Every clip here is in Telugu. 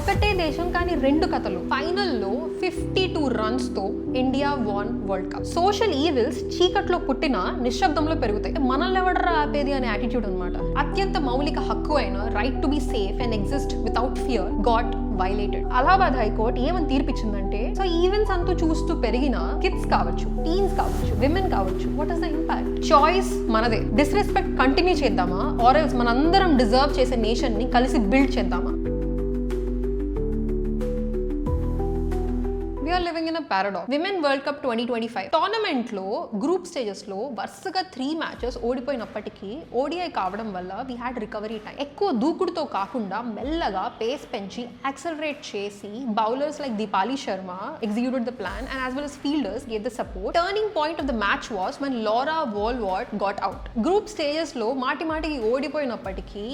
ఒకటే దేశం కానీ రెండు కథలు. ఫైనల్లో fifty two రన్స్తో India won world cup social evils చీకట్లో పుట్టిన నిశ్శబ్దంలో పెరుగుతాయి. మనల్ని ఎవడరా ఆపేది అనే యాటిట్యూడ్ అనమాట అత్యంత మౌలిక హక్కు అయిన right to be safe and exist without fear got violated Allahabad high court ఏమని తీర్పిచ్చిందంటే సో ఈవెంట్స్ అంతా చూస్తూ పెరిగిన కిడ్స్ కావచ్చు టీన్స్ కావచ్చు విమెన్ కావచ్చు what is the impact choice మనదే. డిస్రెస్పెక్ట్ కంటిన్యూ చేద్దామా? ఆర్ ఎల్స్ మనందరం డిజర్వ్ చేసే నేషన్ని కలిసి బిల్డ్ చేద్దామా? Or living in a paradox women world cup twenty twenty five టోర్నమెంట్లో గ్రూప్ స్టేజెస్లో వరుసగా త్రీ మ్యాచెస్ ఓడిపోయినప్పటికీ ఓడిఐ కావడం వల్ల వీ హ్యాడ్ రికవరీ టైం ఎక్కువ దూకుడుతో కాకుండా మెల్లగా పేస్ పెంచి యాక్సలరేట్ చేసి bowlers like Deepali Sharma executed the plan and as well as fielders get the support turning point of the match was మన Laura wall what got out group స్టేజెస్లో మాటి మాటికి ఓడిపోయినప్పటికీ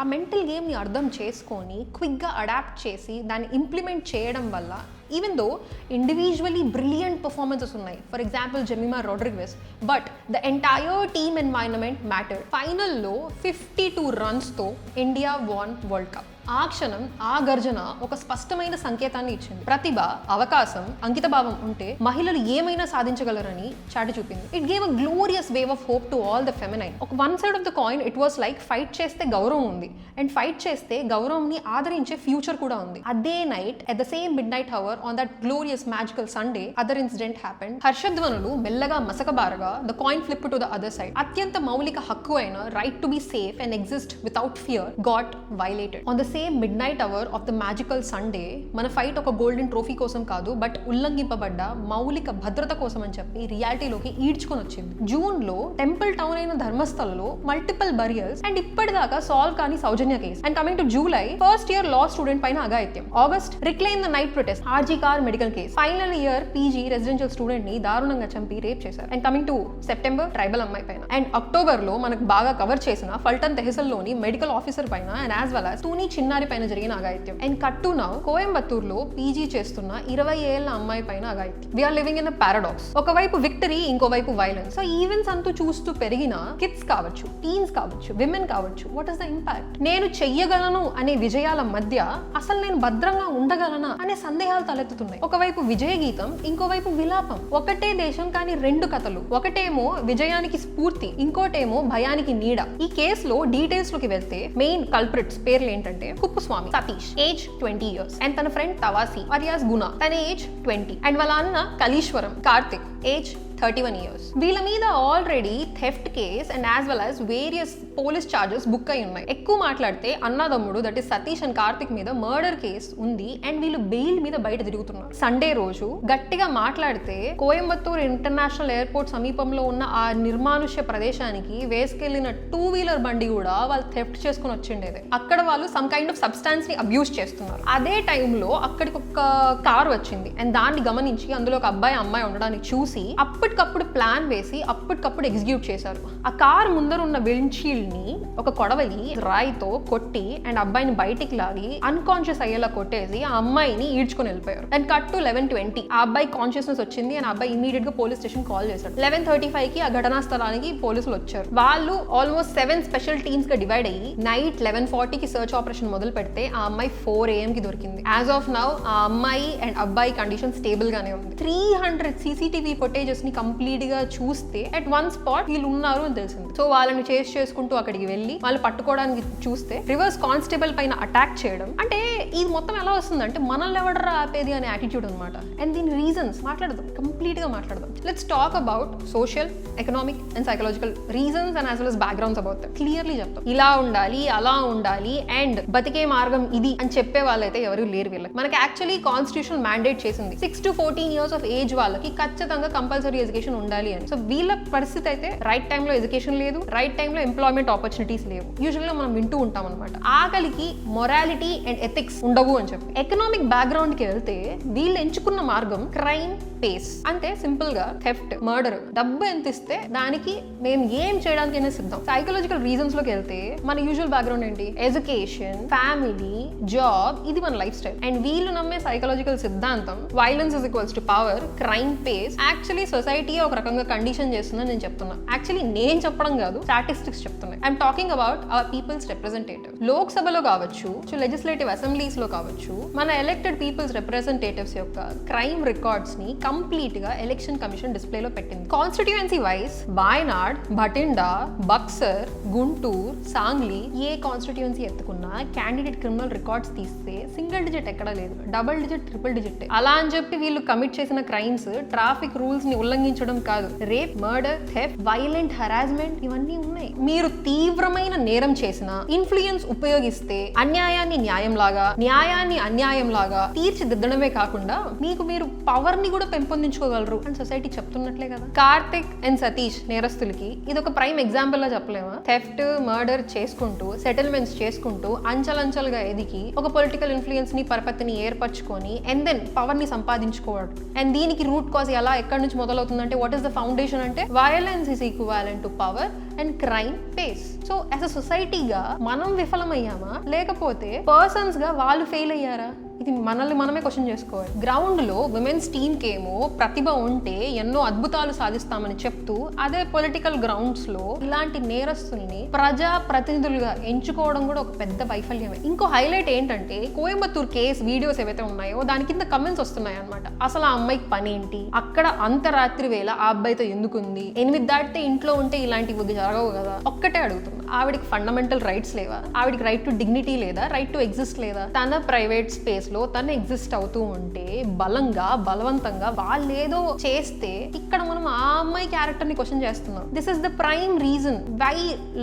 ఆ మెంటల్ గేమ్ని అర్థం చేసుకొని క్విక్గా అడాప్ట్ చేసి దాన్ని ఇంప్లిమెంట్ చేయడం వల్ల even though individually brilliant performances ఉన్నాయి for example Jemimah Rodrigues but the entire team environment matter ఫైనల్లో ఫిఫ్టీ టూ రన్స్తో ఇండియా వాన్ వరల్డ్ కప్ ఆ క్షణం ఆ గర్జన ఒక స్పష్టమైన సంకేతాన్ని ఇచ్చింది. ప్రతిభ అవకాశం అంకితభావం ఉంటే మహిళలు ఏమైనా సాధించగలరని చాటి చూపింది. It gave a glorious wave of hope to all the feminine ఒక one side of the coin it was like fight చేస్తే గౌరవం ఉంది. అండ్ ఫైట్ చేస్తే గౌరవంని ఆదరించే ఫ్యూచర్ కూడా ఉంది. అదే night at the same midnight hour on that glorious magical Sunday other incident happen హర్షధ్వనులు మెల్లగా మసకబారగా the coin flip to the other side అత్యంత మౌలిక హక్కు అయిన right to be safe and exist without fear got violated on the same midnight hour of the magical Sunday మన ఫైట్ ఒక గోల్డెన్ ట్రోఫీ కోసం కాదు బట్ ఉల్లంఘింపబడ్డ మౌలిక భద్రత కోసం అని చెప్పి రియాలిటీలోకి ఈడ్చుకొని వచ్చింది. జూన్లో టెంపుల్ టౌన్ అయిన ధర్మస్థలలో మల్టిపుల్ బరియల్స్ అండ్ ఇప్పటిదాకా సాల్వ్ కాని Soujanya case and coming to July first year law student పైన అగాయత్యం August reclaim the night protest RG Kar medical case final year PG residential స్టూడెంట్ని దారుణంగా చంపి రేప్ చేశారు. And coming to September tribal అమ్మాయి పైన. అండ్ అక్టోబర్లో మనకు బాగా కవర్ చేసిన ఫల్టన్ తెహసల్లోని మెడికల్ ఆఫీసర్ పైన and as well as Tuni చిన్నారి పైన జరిగిన అఘాయిత్యం. అండ్ కట్టు నౌ కోయంబత్తూర్లో పీజీ చేస్తున్న ఇరవై ఏళ్ళ అమ్మాయి పైన అఘాయిత్యం. We are living in a paradox ఒకవైపు విక్టరీ ఇంకోవైపు వైలెన్స్ సో ఈవెంట్స్ అంటూ చూస్తూ పెరిగిన కిడ్స్ కావచ్చు టీన్స్ కావచ్చు విమెన్ కావచ్చు వాట్ ఇస్ ద ఇంపాక్ట్ నేను చెయ్యగలను అనే విజయాల మధ్య అసలు నేను భద్రంగా ఉండగలనా అనే సందేహాలు తలెత్తుతున్నాయి. ఒకవైపు విజయ గీతం ఇంకోవైపు విలాపం. ఒకటే దేశం కానీ రెండు కథలు. ఒకటేమో విజయానికి స్ఫూర్తి ఇంకోటేమో భయానికి నీడ. ఈ కేసులో డీటెయిల్స్లోకి వెళ్తే మెయిన్ కల్ప్రిట్స్ పేర్లు ఏంటంటే Kuppuswamy Satish age twenty years and తన ఫ్రెండ్ తవాసి అరియాస్ గుణ తన ఏజ్ ట్వంటీ అండ్ వాళ్ళ అన్న Kaleeswaram Karthik age thirty one years వీళ్ళ మీద already theft case and as well as various police charges book అయి ఉన్నాయి. ఎక్కువ మాట్లాడితే అన్నదమ్ముడు that is Satish and Karthik మీద మర్డర్ కేస్ ఉంది అండ్ వీళ్ళు బెయిల్ మీద బయట తిరుగుతున్నారు. సండే రోజు గట్టిగా మాట్లాడితే కోయంబత్తూర్ ఇంటర్నేషనల్ ఎయిర్పోర్ట్ సమీపంలో ఉన్న ఆ నిర్మానుష్య ప్రదేశానికి వేసుకెళ్ళిన టూ వీలర్ బండి కూడా వాళ్ళు థెఫ్ట్ చేసుకుని వచ్చిండేది. అక్కడ వాళ్ళు సమ్ కైండ్ ఆఫ్ సబ్స్టాన్స్ని అబ్యూస్ చేస్తున్నారు. అదే టైంలో అక్కడికి ఒక కార్ వచ్చింది అండ్ దాన్ని గమనించి అందులో ఒక అబ్బాయి అమ్మాయి ఉండడానికి చూసి అప్పటి అప్పటికప్పుడు ప్లాన్ వేసి అప్పటికప్పుడు ఎగ్జిక్యూట్ చేశారు. ఆ కార్ ముందర ఉన్న విండ్షీల్డ్ని ఒక కొడవలి రాయితో కొట్టి అండ్ అబ్బాయిని బయటికి లాగి అన్కాన్షియస్ అయ్యేలా కొట్టేసి ఆ అమ్మాయిని ఈడ్చుకొని వెళ్ళిపోయారు. And cut to eleven twenty ఆ అబ్బాయి కాన్షియస్నెస్ వచ్చింది అండ్ అబ్బాయి ఇమీడియట్గా పోలీస్ స్టేషన్ కాల్ చేశాడు లెవెన్ థర్టీ ఫైవ్కి ఆ ఘటనా స్థలానికి పోలీసులు వచ్చారు. వాళ్ళు ఆల్మోస్ట్ సెవెన్ స్పెషల్ టీమ్స్గా డివైడ్ అయ్యి నైట్ లెవెన్ ఫార్టీకి సర్చ్ ఆపరేషన్ మొదలు పెడితే ఆ అమ్మాయి ఫోర్ ఏఎం కి దొరికింది. యాజ్ ఆఫ్ నౌ ఆ అమ్మాయి అండ్ అబ్బాయి కండిషన్ స్టేబుల్ గానే ఉంది. త్రీ హండ్రెడ్ సీసీటీవీ ఫుటేజెస్ని కంప్లీట్గా చూస్తే అట్ వన్ స్పాట్ వీళ్ళు ఉన్నారు అని తెలిసింది. సో వాళ్ళని చేస్ చేసుకుంటూ అక్కడికి వెళ్ళి వాళ్ళు పట్టుకోవడానికి చూస్తే రివర్స్ కానిస్టేబుల్ పైన అటాక్ చేయడం. అంటే ఇది మొత్తం ఎలా వస్తుందంటే మనల్ని ఎవడరా ఆపేది అనే యాటిట్యూడ్ అనమాట అండ్ దీని రీజన్స్ మాట్లాడదాం కంప్లీట్గా మాట్లాడదాం. Let's talk about social economic and psychological reasons and as well as backgrounds about clearly చెప్తాం. ఇలా ఉండాలి అలా ఉండాలి అండ్ బతికే మార్గం ఇది అని చెప్పే వాళ్ళైతే ఎవరు లేరు వీళ్ళకి. మనకి యాక్చువల్లీ కాన్స్టిట్యూషన్ మ్యాండేట్ చేసింది. Six to fourteen years of age వాళ్ళకి ఖచ్చితంగా కంపల్సరీ ఎడ్యుకేషన్ ఉండాలి అని. సో వీళ్ళ పరిస్థితి అయితే రైట్ టైంలో ఎడ్యుకేషన్ లేదు రైట్ టైంలో ఎంప్లాయ్మెంట్ ఆపర్చునిటీస్ లేవు. యూజువల్గా మనం వింటూ ఉంటాం అనమాట ఆకలికి మొరాలిటీ అండ్ ఎథిక్స్ ఉండవు అని చెప్పి. ఎకనామిక్ బ్యాక్గ్రౌండ్కి వెళ్తే వీళ్ళు ఎంచుకున్న మార్గం క్రైమ్ పేస్ అంటే సింపుల్గా థెఫ్ట్ మర్డర్ డబ్బు ఎంత ఇస్తే దానికి మేము ఏం చేయడానికైనా సిద్ధం. సైకలాజికల్ రీజన్స్లోకి వెళ్తే మన యూజువల్ బ్యాక్గ్రౌండ్ ఏంటి? ఎడ్యుకేషన్ ఫ్యామిలీ జాబ్ ఇది మన లైఫ్ స్టైల్ అండ్ వీళ్ళు నమ్మే సైకలాజికల్ సిద్ధాంతం violence is equals to power crime pays actually society ఒక రకంగా కండిషన్ చేస్తుందని నేను చెప్తున్నా. యాక్చువల్లీ నేను చెప్పడం కాదు స్టాటిస్టిక్స్ చెప్తున్నాను I'm talking about our people's representative లోక్సభలో కావచ్చు లెజిస్లేటివ్ అసెంబ్లీస్లో కావచ్చు మన ఎలక్టెడ్ పీపుల్స్ రిప్రజెంటేటివ్స్ యొక్క క్రైమ్ రికార్డ్స్ని కంప్లీట్గా ఎలక్షన్ కమిషన్ డిస్ప్లేలో పెట్టింది కాన్స్టిట్యుయెన్సీ వైస్ వాయనాడ్ భటిండా బక్సర్ గుంటూరు సాంగ్లీ ఏ కాన్స్టిట్యుయెన్సీ ఎత్తుకున్నా క్యాండిడేట్ క్రిమినల్ రికార్డ్స్ తీస్తే సింగిల్ డిజిట్ ఎక్కడ లేదు. డబుల్ డిజిట్ ట్రిపుల్ డిజిట్ అలా అని చెప్పి వీళ్ళు కమిట్ చేసిన క్రైమ్స్ ట్రాఫిక్ రూల్స్ని ఉల్లంఘించడం కాదు. Rape murder theft violent harassment ఇవన్నీ ఉన్నాయి. మీరు తీవ్రమైన నేరం చేసిన ఇన్ఫ్లుయెన్స్ ఉపయోగిస్తే అన్యాయాన్ని న్యాయం లాగా న్యాయాన్ని అన్యాయం లాగా తీర్చిదిద్దడమే కాకుండా మీకు మీరు పవర్ని కూడా పెంపొందించుకోగలరు అని సొసైటీ చెప్తున్నట్లే కదా. కార్తిక్ అండ్ సతీష్ నేరస్తులకి ఇది ఒక ప్రైమ్ ఎగ్జాంపుల్ లా చెప్పలేమా? థెఫ్ట్ మర్డర్ చేసుకుంటూ సెటిల్మెంట్స్ చేసుకుంటూ అంచలంచలుగా ఎదిగి ఒక పొలిటికల్ ఇన్ఫ్లుయెన్స్ని పరపతిని ఏర్పరచుకొని అండ్ దెన్ పవర్ని సంపాదించుకోవడం. అండ్ దీనికి రూట్ కాజ్ ఎలా ఎక్కడి నుంచి మొదలవుతుందంటే వాట్ ఈస్ ద ఫౌండేషన్ అంటే violence is equivalent to power and crime pays so as a సొసైటీగా మనం విఫలమయ్యామా? లేకపోతే పర్సన్స్గా వాళ్ళు ఫెయిల్ అయ్యారా? ఇది మనల్ని మనమే క్వశ్చన్ చేసుకోవాలి. గ్రౌండ్లో విమెన్స్ టీమ్ ప్రతిభ ఉంటే ఎన్నో అద్భుతాలు సాధిస్తామని చెప్తూ అదే పొలిటికల్ గ్రౌండ్స్లో ఇలాంటి నేరస్తుల్ని ప్రజా ప్రతినిధులుగా ఎంచుకోవడం కూడా ఒక పెద్ద వైఫల్యమే. ఇంకో హైలైట్ ఏంటంటే కోయంబత్తూర్ కేస్ వీడియోస్ ఏవైతే ఉన్నాయో దాని కింద కమెంట్స్ వస్తున్నాయి అనమాట అసలు ఆ అమ్మాయికి పని ఏంటి? అక్కడ అంతరాత్రి వేళ ఆ అబ్బాయితో ఎందుకుంది? ఎనిమిది దాటితే ఇంట్లో ఉంటే ఇలాంటివి జరగవు కదా? ఒక్కటే అడుగుతున్నా. ఆవిడకి ఫండమెంటల్ రైట్స్ లేవా? ఆవిడకి రైట్ టు డిగ్నిటీ లేదా? రైట్ టు ఎగ్జిస్ట్ లేదా? తన ప్రైవేట్ స్పేస్లో తను ఎగ్జిస్ట్ అవుతూ ఉంటే బలంగా బలవంతంగా వాళ్ళు చేస్తే ఇక్కడ మనం ఆ అమ్మాయి క్యారెక్టర్ని క్వశ్చన్ చేస్తున్నాం. This is the prime reason why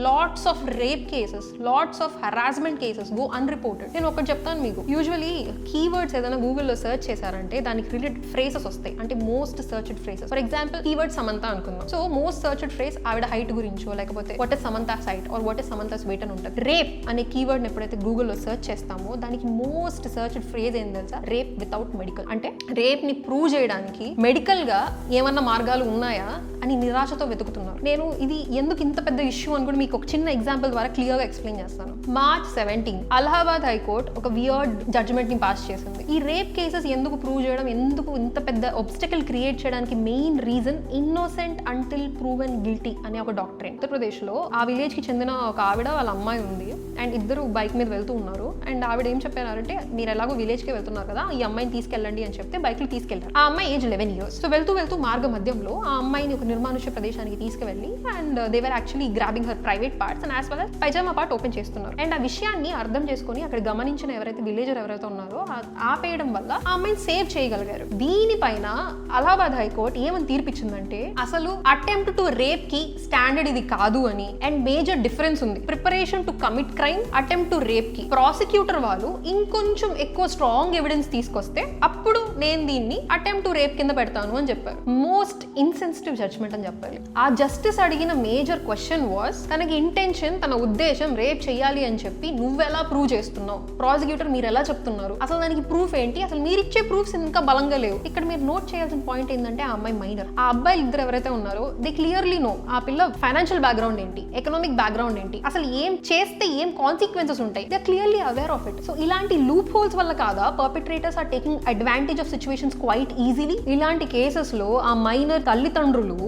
lots of rape cases lots of harassment cases go unreported నేను ఒకటి చెప్తాను మీకు. యూజువలీ కీవర్డ్స్ ఏదైనా గూగుల్లో సెర్చ్ చేశారంటే దానికి రిలేటెడ్ ఫ్రేసెస్ వస్తాయి. అంటే most searched phrases for example keyword Samantha అనుకుందాం. సో మోస్ట్ సర్చ్డ్ ఫ్రేస్ ఆవిడ హైట్ గురించో లేకపోతే what is Samantha height or what is Samantha's weight అని ఉంటుంది. రేప్ అనే కీవర్డ్ ఎప్పుడైతే గూగుల్లో సెర్చ్ చేస్తామో దానికి మోస్ట్ సెర్చ్ ఫ్రేజ్ ఏం తెలుసా? Rape without medical. అంటే రేప్ని ప్రూవ్ చేయడానికి మెడికల్గా ఏమన్నా మార్గాలు ఉన్నాయా అని నిరాశతో వెతుకుతున్నారు. నేను ఇది ఎందుకు ఇంత పెద్ద ఇష్యూ అని కూడా మీకు ఒక చిన్న ఎగ్జాంపుల్ ద్వారా క్లియర్గా ఎక్స్ప్లెయిన్ చేస్తాను. March seventeen Allahabad high court ఒక వియర్డ్ జడ్జ్మెంట్ని పాస్ చేసింది. ఈ రేప్ కేసెస్ ఎందుకు ప్రూవ్ చేయడం ఎందుకు ఇంత పెద్ద ఒబ్స్టకల్ క్రియేట్ చేయడానికి main reason innocent until proven guilty అనే ఒక డాక్టరేట్ ఉత్తరప్రదేశ్లో ఆ విలేజ్కి ఒక ఆవిడ వాళ్ళ అమ్మాయి ఉంది. అండ్ ఇద్దరు బైక్ మీద వెళ్తూ ఉన్నారు. అండ్ ఆవిడ ఏం చెప్పారంటే మీరు ఎలాగో విలేజ్కి వెళ్తున్నారు కదా ఈ అమ్మాయిని తీసుకెళ్ళండి అని చెప్తే బైక్లో తీసుకెళ్ళారు ఆ అమ్మాయి ఏజ్ లెవెన్ ఇయర్స్ సో వెళ్తూ వెళ్తూ మార్గ మధ్యంలో ఆ అమ్మాయిని ఒక నిర్మానుష్య ప్రదేశానికి తీసుకువెళ్ళి and they were actually grabbing her private parts and as well pyjama part open చేస్తున్నారు. అండ్ ఆ విషయాన్ని అర్థం చేసుకొని అక్కడ గమనించిన ఎవరైతే విలేజర్ ఎవరైతే ఉన్నారో ఆపేయడం వల్ల ఆ అమ్మాయిని సేవ్ చేయగలిగారు. దీనిపైన అలహాబాద్ హైకోర్టు ఏమని తీర్పిచ్చిందంటే అసలు అటెంప్ట్ టు రేప్కి స్టాండర్డ్ ఇది కాదు అని. అండ్ మేజర్ డిఫరెన్స్ ఉంది. Preparation to commit crime attempt to రేప్కి. Prosecutor వాళ్ళు ఇంకొంచెం ఎక్కువ స్ట్రాంగ్ ఎవిడెన్స్ తీసుకొస్తే అప్పుడు నేను దీన్ని అటెంప్ట్ టు రేప్ కింద పెడతాను అని చెప్పారు. మోస్ట్ ఇన్సెన్సిటివ్ జడ్జ్మెంట్ అని చెప్పాలి. ఆ జస్టిస్ అడిగిన మేజర్ క్వశ్చన్ వాస్ తనకి ఇంటెన్షన్ తన ఉద్దేశం రేప్ చేయాలి అని చెప్పి నువ్వెలా ప్రూవ్ చేస్తున్నావు? ప్రాసిక్యూటర్ మీరు ఎలా చెప్తున్నారు? అసలు దానికి ప్రూఫ్ ఏంటి? అసలు మీరు ఇచ్చే ప్రూఫ్స్ ఇంకా బలంగా లేవు. ఇక్కడ మీరు నోట్ చేయాల్సిన పాయింట్ ఏంటంటే ఆ అమ్మాయి మైనర్. ఆ అబ్బాయిలు ఇద్దరు ఎవరైతే ఉన్నారో దే క్లియర్లీ నో ఆ పిల్ల ఫైనాన్షియల్ బ్యాక్గ్రౌండ్ ఏంటి? ఎకనామిక్ బ్యాక్గ్రౌండ్ ఏంటి? అసలు ఏం చేస్తే ఏం కాన్సిక్వెన్సెస్ ఉంటాయి? They clearly aware of it so ఇలాంటి లూప్ హోల్స్ వల్ల కాదా perpetrators are taking advantage of situations quite easily ఇలాంటి కేసెస్లో ఆ మైనర్ తల్లిదండ్రులు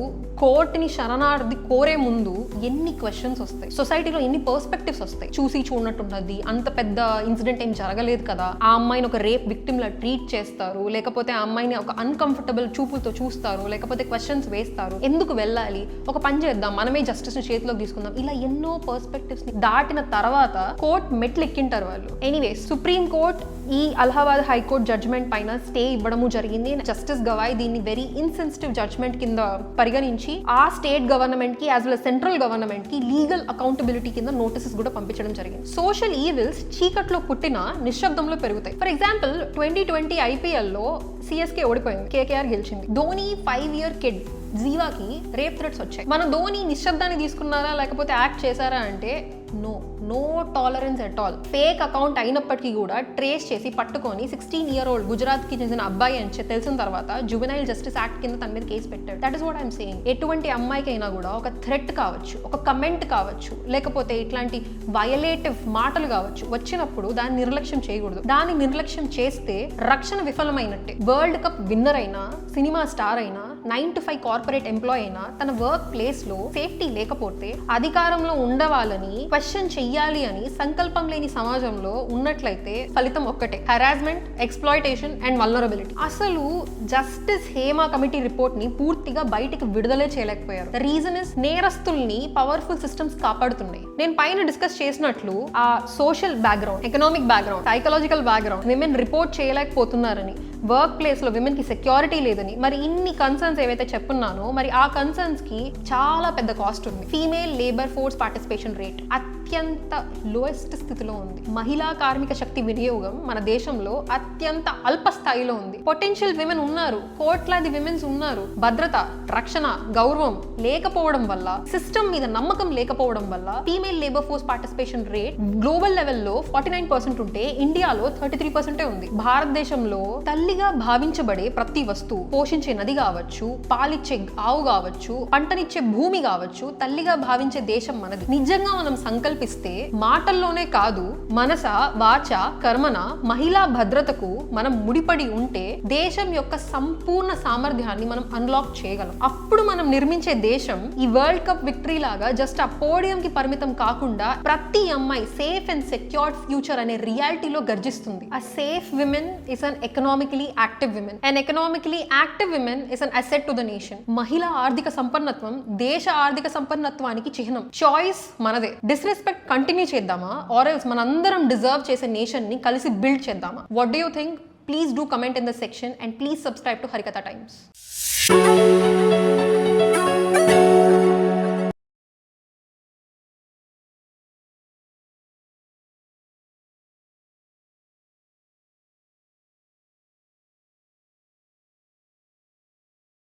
కోర్టుని శరణార్థి కోరే ముందు ఎన్ని క్వశ్చన్స్ వస్తాయి? సొసైటీలో ఎన్ని పర్స్పెక్టివ్స్ వస్తాయి? చూసి చూడనట్టున్నది అంత పెద్ద ఇన్సిడెంట్ ఏం జరగలేదు కదా? ఆ అమ్మాయిని ఒక రేప్ విక్టిమ్ లా ట్రీట్ చేస్తారు లేకపోతే ఆ అమ్మాయిని ఒక అన్కంఫర్టబుల్ చూపులతో చూస్తారు లేకపోతే క్వశ్చన్స్ వేస్తారు. ఎందుకు వెళ్ళాలి? ఒక పని చేద్దాం మనమే జస్టిస్ని చేతిలోకి తీసుకుందాం. ఇలా ఎన్నో పర్స్పెక్టివ్స్ని దాటిన తర్వాత కోర్ట్ మెట్లు ఎక్కింటారు వాళ్ళు. ఎనీవే సుప్రీం కోర్ట్ ఈ అలహాబాద్ హైకోర్ట్ జడ్జ్మెంట్ పైన స్టే ఇవ్వడము జరిగింది. జస్టిస్ గవాయ్ దీన్ని వెరీ ఇన్సెన్సిటివ్ జడ్జ్మెంట్ కింద పరిగణించి ఆ స్టేట్ గవర్నమెంట్కి యాజ్ వెల్ సెంట్రల్ గవర్నమెంట్కి లీగల్ అకౌంటబిలిటీ కింద నోటీసెస్ కూడా పంపించడం జరిగింది. సోషల్ ఈవిల్స్ చీకట్లో పుట్టిన నిశ్శబ్దంలో పెరుగుతాయి. ఫర్ ఎగ్జాంపుల్ ట్వంటీ ట్వంటీ ఐపీఎల్లో సిఎస్కే ఓడిపోయింది. కేకేఆర్ గెలిచింది. ధోని ఫైవ్ ఇయర్ కిడ్ జీవాకి రేప్ థ్రెట్స్ వచ్చాయి. మన ధోని నిశ్శబ్దాన్ని తీసుకున్నారా లేకపోతే యాక్ట్ చేశారా అంటే no no tolerance at all. Fake account అయినప్పటికీ కూడా ట్రేస్ చేసి పట్టుకొని సిక్స్టీన్ ఇయర్ ఓల్డ్ గుజరాత్కి చెందిన అబ్బాయి అని తెలిసిన తర్వాత జువెనైల్ జస్టిస్ యాక్ట్ కింద తన మీద కేసు పెట్టాడు. That is what I'm saying ఎటువంటి అమ్మాయికైనా కూడా ఒక థ్రెట్ కావచ్చు ఒక కమెంట్ కావచ్చు లేకపోతే ఇట్లాంటి వయలేటివ్ మాటలు కావచ్చు వచ్చినప్పుడు దాన్ని నిర్లక్ష్యం చేయకూడదు. దాన్ని నిర్లక్ష్యం చేస్తే రక్షణ విఫలమైనట్టే. వరల్డ్ కప్ విన్నర్ అయినా సినిమా స్టార్ అయినా nine to five corporate employee అయినా తన వర్క్ ప్లేస్లో సేఫ్టీ లేకపోతే అధికారంలో ఉండవాలని క్వశ్చన్ చెయ్యాలి అని సంకల్పం లేని సమాజంలో ఉన్నట్లయితే ఫలితం ఒక్కటే. Harassment exploitation and vulnerability. అసలు జస్టిస్ హేమా కమిటీ రిపోర్ట్ని పూర్తిగా బయటికి విడుదలే చేయలేకపోయారు. ద రీజన్ ఇస్ నేరస్తుల్ని పవర్ఫుల్ సిస్టమ్స్ కాపాడుతున్నాయి. నేను పైన డిస్కస్ చేసినట్లు ఆ social background economic background psychological background women report చేయలేకపోతున్నారని work ప్లేస్లో విమెన్కి సెక్యూరిటీ లేదని మరి ఇన్ని కన్సర్న్స్ ఏవైతే చెప్పున్నానో మరి ఆ కన్సర్న్స్కి చాలా పెద్ద కాస్ట్ ఉంది. Female labour force participation rate అత్యంత లోయెస్ట్ స్థితిలో ఉంది. మహిళా కార్మిక శక్తి వినియోగం మన దేశంలో అత్యంత అల్ప స్థాయిలో ఉంది. పొటెన్షియల్ విమెన్ ఉన్నారు కోట్లాది విమెన్స్ ఉన్నారు. భద్రత రక్షణ గౌరవం లేకపోవడం వల్ల సిస్టమ్ మీద నమ్మకం లేకపోవడం వల్ల female labour force participation rate global లెవెల్లో ఫార్టీ నైన్ పర్సెంట్ ఉంటే ఇండియాలో థర్టీ త్రీ పర్సెంటే ఉంది. భారతదేశంలో తల్లి తల్లిగా భావించబడే ప్రతి వస్తువు పోషించే నది కావచ్చు పాలిచ్చే ఆవు కావచ్చు పంటనిచ్చే భూమి కావచ్చు తల్లిగా భావించే దేశం మనది. నిజంగా మనం సంకల్పిస్తే మాటల్లోనే కాదు మనస వాచ కర్మన మహిళా భద్రతకు మనం ముడిపడి ఉంటే దేశం యొక్క సంపూర్ణ సామర్థ్యాన్ని మనం అన్లాక్ చేయగలం. అప్పుడు మనం నిర్మించే దేశం ఈ వరల్డ్ కప్ విక్టరీ లాగా జస్ట్ ఆ పోడియం కి పరిమితం కాకుండా ప్రతి అమ్మాయి సేఫ్ అండ్ సెక్యూర్డ్ ఫ్యూచర్ అనే రియాలిటీలో గర్జిస్తుంది. ఆ safe women is an economically active women and economically active women is an asset to the nation మహిళా ఆర్థిక సంపన్నత్వం దేశ ఆర్థిక సంపన్నత్వానికి చిహ్నం చాయిస్ మనదే. డిస్రెస్పెక్ట్ కంటిన్యూ చేద్దామా? ఆర్ ఎల్స్ మనందరం డిజర్వ్ చేసే నేషన్ని కలిసి బిల్డ్ చేద్దామా? What do you think please do comment in the section and please subscribe to Harikatha times